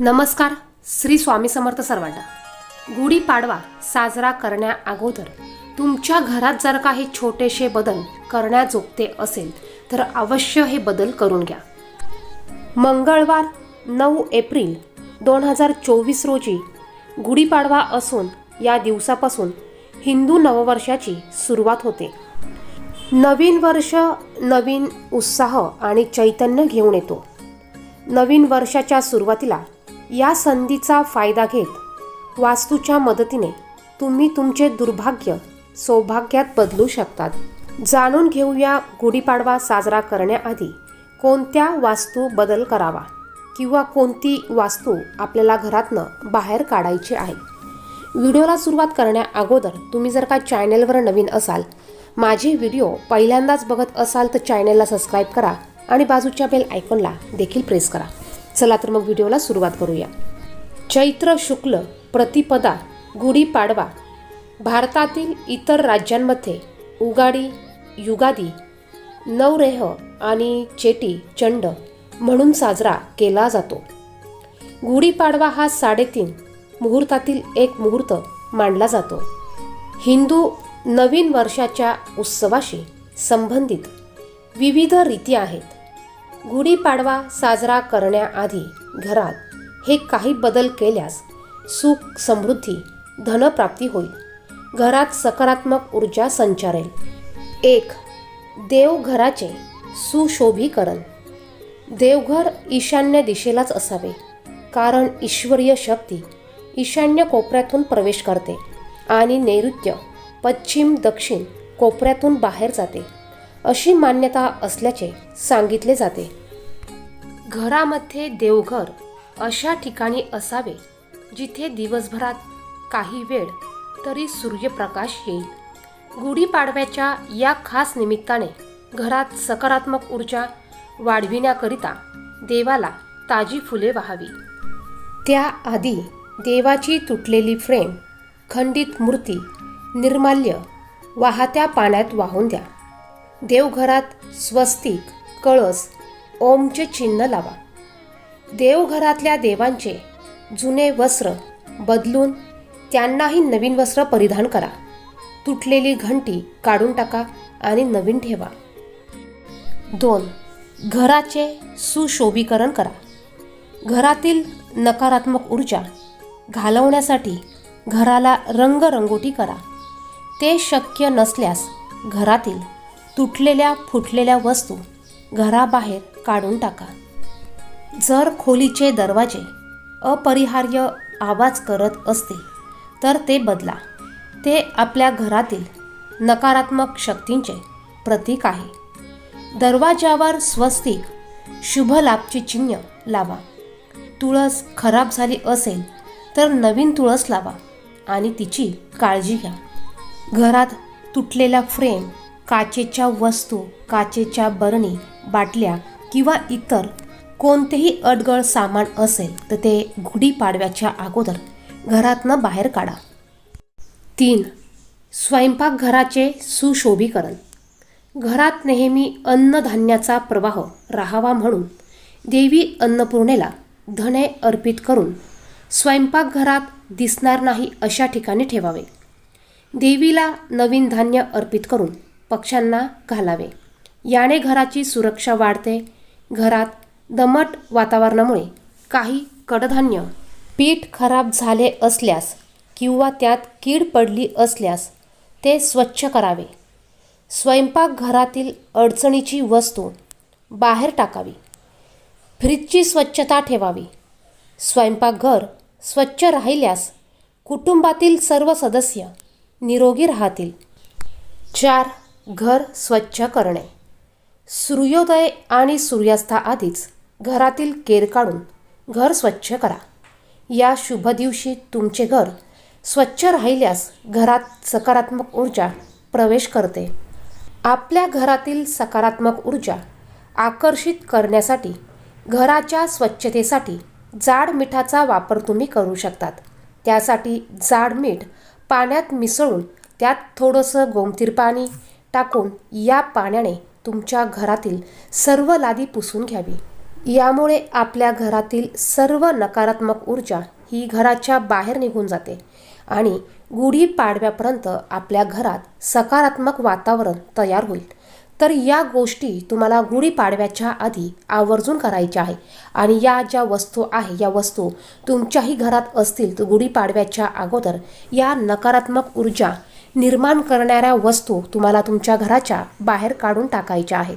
नमस्कार श्री स्वामी समर्थ सर्वांना. गुढीपाडवा साजरा करण्या अगोदर तुमच्या घरात जर काही छोटेसे बदल करण्याजोगते असेल तर अवश्य हे बदल करून घ्या. मंगळवार नऊ एप्रिल दोन हजार चोवीस रोजी गुढीपाडवा असून या दिवसापासून हिंदू नववर्षाची सुरुवात होते. नवीन वर्ष नवीन उत्साह आणि चैतन्य घेऊन येतो. नवीन वर्षाच्या सुरुवातीला या संधीचा फायदा घेत वास्तूच्या मदतीने तुम्ही तुमचे दुर्भाग्य सौभाग्यात बदलू शकतात. जाणून घेऊया गुढीपाडवा साजरा करण्याआधी कोणत्या वास्तू बदल करावा किंवा कोणती वास्तू आपल्याला घरातनं बाहेर काढायची आहे. व्हिडिओला सुरुवात करण्या अगोदर तुम्ही जर का चॅनेलवर नवीन असाल माझे व्हिडिओ पहिल्यांदाच बघत असाल तर चॅनेलला सबस्क्राईब करा आणि बाजूच्या बेल आयकॉनला देखील प्रेस करा. चला तर मग व्हिडिओला सुरुवात करूया. चैत्र शुक्ल प्रतिपदा गुढीपाडवा. भारतातील इतर राज्यांमध्ये उगाडी युगादी नवरेह आणि चेटी चंड म्हणून साजरा केला जातो. गुढीपाडवा हा साडेतीन मुहूर्तातील एक मुहूर्त मानला जातो. हिंदू नवीन वर्षाच्या उत्सवाशी संबंधित विविध रीती आहेत. गुढीपाडवा साजरा करण्याआधी घरात हे काही बदल केल्यास सुख समृद्धी धनप्राप्ती होईल. घरात सकारात्मक ऊर्जा संचारेल. एक देवघराचे सुशोभीकरण. देवघर ईशान्य दिशेलाच असावे कारण ईश्वरीय शक्ती ईशान्य कोपऱ्यातून प्रवेश करते आणि नैऋत्य पश्चिम दक्षिण कोपऱ्यातून बाहेर जाते. अशी मान्यता असल्याचे सांगितले जाते. घरामध्ये देवघर अशा ठिकाणी असावे जिथे दिवसभरात काही वेळ तरी सूर्यप्रकाश येईल. गुढीपाडव्याच्या या खास निमित्ताने घरात सकारात्मक ऊर्जा वाढविण्याकरिता देवाला ताजी फुले वाहावी. त्याआधी देवाची तुटलेली फ्रेम खंडित मूर्ती निर्माल्य वाहत्या पाण्यात वाहून द्या. देवघरात स्वस्तिक कळस ओमचे चिन्ह लावा. देवघरातल्या देवांचे जुने वस्त्र बदलून त्यांनाही नवीन वस्त्र परिधान करा. तुटलेली घंटी काढून टाका आणि नवीन ठेवा. दोन घराचे सुशोभीकरण करा. घरातील नकारात्मक ऊर्जा घालवण्यासाठी घराला रंगरंगोटी करा. ते शक्य नसल्यास घरातील तुटलेल्या फुटलेल्या वस्तू घराबाहेर काढून टाका. जर खोलीचे दरवाजे अपरिहार्य आवाज करत असतील तर ते बदला. ते आपल्या घरातील नकारात्मक शक्तींचे प्रतीक आहे. दरवाजावर स्वस्तिक शुभलाभचे चिन्ह लावा. तुळस खराब झाली असेल तर नवीन तुळस लावा आणि तिची काळजी घ्या. घरात तुटलेल्या फ्रेम काचेच्या वस्तू काचेच्या बरणी बाटल्या किंवा इतर कोणतेही अडगळ सामान असेल तर ते गुढीपाडव्याच्या अगोदर घरातनं बाहेर काढा. तीन स्वयंपाकघराचे सुशोभीकरण. घरात नेहमी अन्नधान्याचा प्रवाह राहावा म्हणून देवी अन्नपूर्णेला धने अर्पित करून स्वयंपाकघरात दिसणार नाही अशा ठिकाणी ठेवावे. देवीला नवीन धान्य अर्पित करून पक्ष्यांना घालावे. याने घराची सुरक्षा वाढते. घरात दमट वातावरणामुळे काही कडधान्य पीठ खराब झाले असल्यास किंवा त्यात कीड पडली असल्यास ते स्वच्छ करावे. स्वयंपाकघरातील अडचणीची वस्तू बाहेर टाकावी. फ्रीजची स्वच्छता ठेवावी. स्वयंपाकघर स्वच्छ राहिल्यास कुटुंबातील सर्व सदस्य निरोगी राहतील. चार घर स्वच्छ करणे. सूर्योदय आणि सूर्यास्ताआधीच घरातील केर काढून घर स्वच्छ करा. या शुभ दिवशी तुमचे घर स्वच्छ राहिल्यास घरात सकारात्मक ऊर्जा प्रवेश करते. आपल्या घरातील सकारात्मक ऊर्जा आकर्षित करण्यासाठी घराच्या स्वच्छतेसाठी जाड मिठाचा वापर तुम्ही करू शकतात. त्यासाठी जाड मीठ पाण्यात मिसळून त्यात थोडंसं गोमतीर पाणी टाकून या पाण्याने तुमच्या घरातील सर्व लादी पुसून घ्यावी. यामुळे आपल्या घरातील सर्व नकारात्मक ऊर्जा ही घराच्या बाहेर निघून जाते आणि गुढीपाडव्यापर्यंत आपल्या घरात सकारात्मक वातावरण तयार होईल. तर या गोष्टी तुम्हाला गुढीपाडव्याच्या आधी आवर्जून करायच्या आहे आणि या ज्या वस्तू आहे या वस्तू तुमच्याही घरात असतील तर गुढीपाडव्याच्या अगोदर या नकारात्मक ऊर्जा निर्माण करणाऱ्या वस्तू तुम्हाला तुमच्या घराच्या बाहेर काढून टाकायच्या आहेत.